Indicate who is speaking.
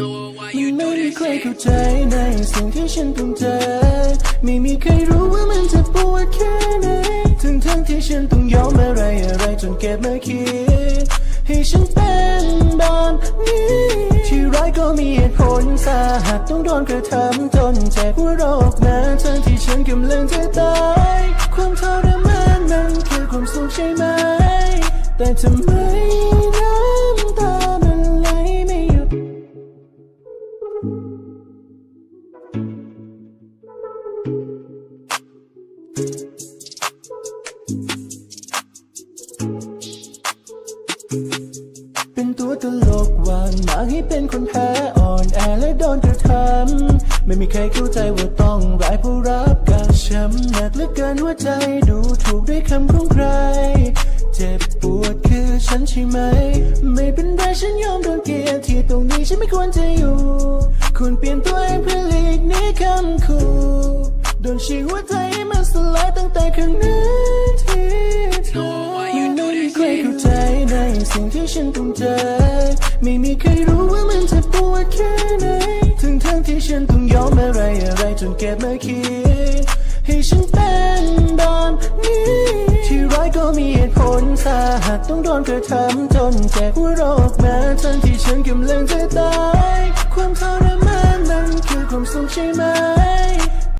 Speaker 1: มันไม่มีใครเข้าใจในสิ่งที่ฉันต้องเจอ ไม่มีใครรู้ว่ามันจะปวดแค่ไหนถึงทั้งที่ฉันต้องยอมอะไรอะไรจนเก็บมาคิด ให้ฉันเป็นแบบนี้ ที่ร้ายก็มีเหตุผลสาหัสต้องโดนกระทำจนเจ็บหัวโรคนะทั้งที่ฉันกำลังจะตาย ความทรมานมันคือความสุขใช่ไหม แต่ทำไมน้ำ เป็นตัวตลกวางหมาให้เป็นคนแพ้อ่อนแอและโดนกระทำไม่มีใครเข้าใจว่าต้องร้ายเพราะรับการช้ำหนักเหลือเกินหัวใจดูถูกด้วยคำของใคร เจ็บปวดคือฉันใช่ไหม ไม่เป็นไรฉันยอมโดนเกลียดที่ตรงนี้ฉันไม่ควรจะอยู่ควรเปลี่ยนตัว นฉีกหัวใจให้มันสลายตั้งแต่ครั้งนั้นที่เธอไม่มีใครเข้าใจในสิ่งที่ฉันต้องเจอ ไม่มีใครรู้ว่ามันจะปวดแค่ไหนถึงทั้งที่ฉันต้องยอมอะไรอะไรจนเก็บมาคิด ให้ฉันเป็นแบบนี้ ที่ร้ายก็มีเหตุผลสาหัสต้องโดนกระทำจนเจ็บหัวโรคแม้ทั้งที่ฉันกำลังจะตาย ความทรมานมันคือความสุขใช่ไหม